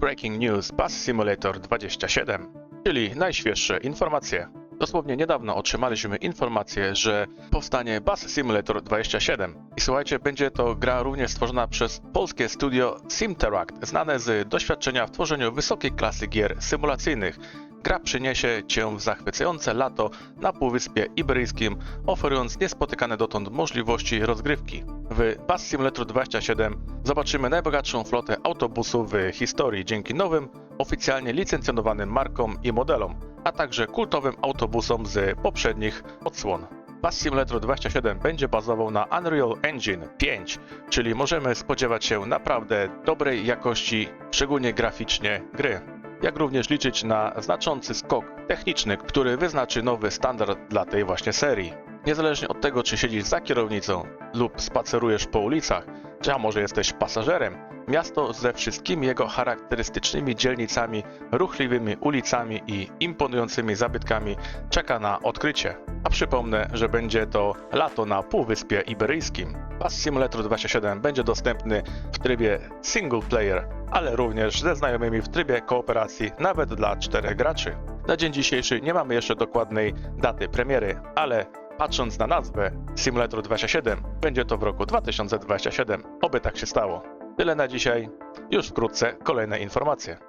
Breaking News Bus Simulator 27, czyli najświeższe informacje. Dosłownie niedawno otrzymaliśmy informację, że powstanie Bus Simulator 27. I słuchajcie, będzie to gra również stworzona przez polskie studio Simteract, znane z doświadczenia w tworzeniu wysokiej klasy gier symulacyjnych. Gra przyniesie Cię w zachwycające lato na Półwyspie Iberyjskim, oferując niespotykane dotąd możliwości rozgrywki. W Bus Simulator 27 zobaczymy najbogatszą flotę autobusów w historii dzięki nowym, oficjalnie licencjonowanym markom i modelom, a także kultowym autobusom z poprzednich odsłon. Bus Simulator 27 będzie bazował na Unreal Engine 5, czyli możemy spodziewać się naprawdę dobrej jakości, szczególnie graficznie, gry jak również liczyć na znaczący skok techniczny, który wyznaczy nowy standard dla tej właśnie serii. Niezależnie od tego, czy siedzisz za kierownicą lub spacerujesz po ulicach, czy a może jesteś pasażerem, miasto ze wszystkimi jego charakterystycznymi dzielnicami, ruchliwymi ulicami i imponującymi zabytkami czeka na odkrycie. A przypomnę, że będzie to lato na Półwyspie Iberyjskim. Bus Simulator 27 będzie dostępny w trybie single player, ale również ze znajomymi w trybie kooperacji nawet dla czterech graczy. Na dzień dzisiejszy nie mamy jeszcze dokładnej daty premiery, ale patrząc na nazwę Simulator 27, będzie to w roku 2027. Oby tak się stało. Tyle na dzisiaj. Już wkrótce kolejne informacje.